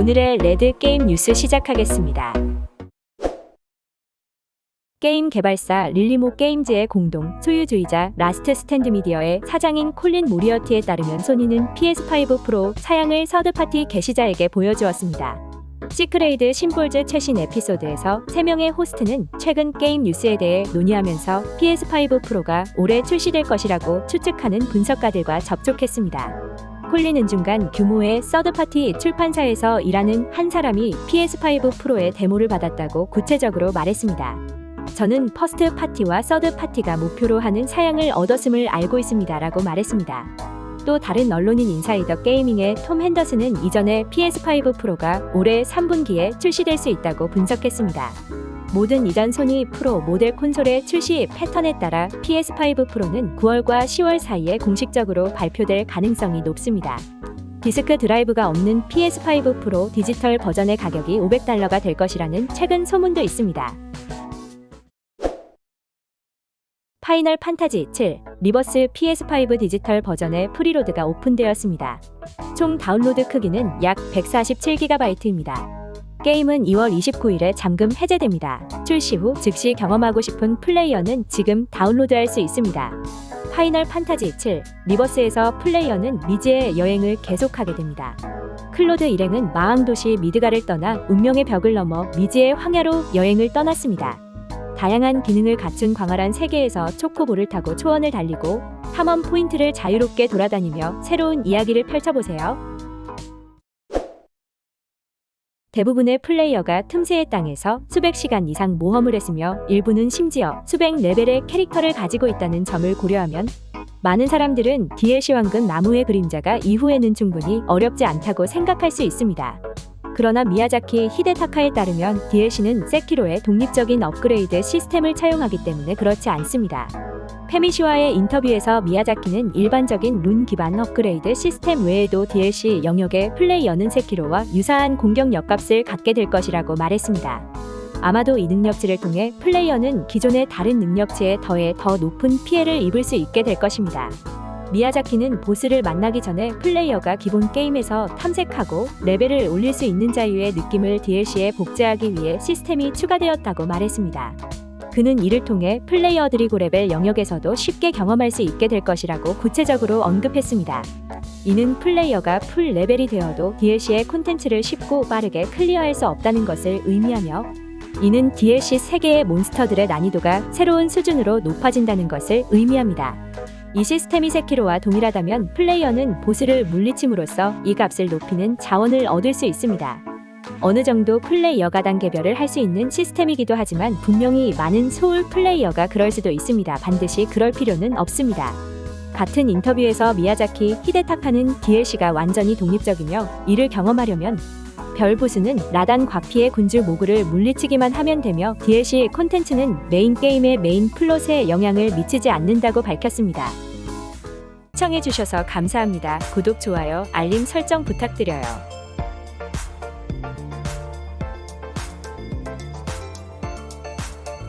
오늘의 레드 게임 뉴스 시작하겠습니다. 게임 개발사 릴리모 게임즈의 공동 소유주이자 라스트 스탠드 미디어의 사장인 콜린 모리어티에 따르면 소니는 PS5 프로 사양을 서드파티 게시자에게 보여주었습니다. 시크레이드 심볼즈 최신 에피소드에서 3명의 호스트는 최근 게임 뉴스에 대해 논의하면서 PS5 프로가 올해 출시될 것이라고 추측하는 분석가들과 접촉했습니다. 콜린은 중간 규모의 서드파티 출판사에서 일하는 한 사람이 PS5 프로의 데모를 받았다고 구체적으로 말했습니다. 저는 퍼스트 파티와 서드 파티가 목표로 하는 사양을 얻었음을 알고 있습니다 라고 말했습니다. 또 다른 언론인 인사이더 게이밍의 톰 핸더슨은 이전에 PS5 프로가 올해 3분기에 출시될 수 있다고 분석했습니다. 모든 소니 프로 모델 콘솔의 출시 패턴에 따라 PS5 프로는 9월과 10월 사이에 공식적으로 발표될 가능성이 높습니다. 디스크 드라이브가 없는 PS5 프로 디지털 버전의 가격이 500달러가 될 것이라는 최근 소문도 있습니다. 파이널 판타지 7 리버스 PS5 디지털 버전의 프리로드가 오픈되었습니다. 총 다운로드 크기는 약 147GB입니다. 게임은 2월 29일에 잠금 해제됩니다. 출시 후 즉시 경험하고 싶은 플레이어는 지금 다운로드할 수 있습니다. 파이널 판타지 7 리버스에서 플레이어는 미지의 여행을 계속하게 됩니다. 클로드 일행은 마왕도시 미드가를 떠나 운명의 벽을 넘어 미지의 황야로 여행을 떠났습니다. 다양한 기능을 갖춘 광활한 세계에서 초코볼을 타고 초원을 달리고 탐험 포인트를 자유롭게 돌아다니며 새로운 이야기를 펼쳐보세요. 대부분의 플레이어가 틈새의 땅에서 수백 시간 이상 모험을 했으며 일부는 심지어 수백 레벨의 캐릭터를 가지고 있다는 점을 고려하면 많은 사람들은 DLC 왕금 나무의 그림자가 이후에는 충분히 어렵지 않다고 생각할 수 있습니다. 그러나 미야자키 히데타카에 따르면 DLC는 세키로의 독립적인 업그레이드 시스템을 차용하기 때문에 그렇지 않습니다. 페미시와의 인터뷰에서 미야자키는 일반적인 룬 기반 업그레이드 시스템 외에도 DLC 영역의 플레이어는 세키로와 유사한 공격 역값을 갖게 될 것이라고 말했습니다. 아마도 이 능력치를 통해 플레이어는 기존의 다른 능력치에 더해 더 높은 피해를 입을 수 있게 될 것입니다. 미야자키는 보스를 만나기 전에 플레이어가 기본 게임에서 탐색하고 레벨을 올릴 수 있는 자유의 느낌을 DLC에 복제하기 위해 시스템이 추가되었다고 말했습니다. 그는 이를 통해 플레이어들이 고레벨 영역에서도 쉽게 경험할 수 있게 될 것이라고 구체적으로 언급했습니다. 이는 플레이어가 풀 레벨이 되어도 DLC의 콘텐츠를 쉽고 빠르게 클리어할 수 없다는 것을 의미하며 이는 DLC 세계의 몬스터들의 난이도가 새로운 수준으로 높아진다는 것을 의미합니다. 이 시스템이 세키로와 동일하다면 플레이어는 보스를 물리침으로써 이 값을 높이는 자원을 얻을 수 있습니다. 어느 정도 플레이어가 단계별을 할 수 있는 시스템이기도 하지만 분명히 많은 소울 플레이어가 그럴 수도 있습니다. 반드시 그럴 필요는 없습니다. 같은 인터뷰에서 미야자키 히데타카는 DLC가 완전히 독립적이며 이를 경험하려면 별 보스는 라단 과피의 군주 모구를 물리치기만 하면 되며 DLC 콘텐츠는 메인 게임의 메인 플롯에 영향을 미치지 않는다고 밝혔습니다. 시청해주셔서 감사합니다. 구독, 좋아요, 알림 설정 부탁드려요.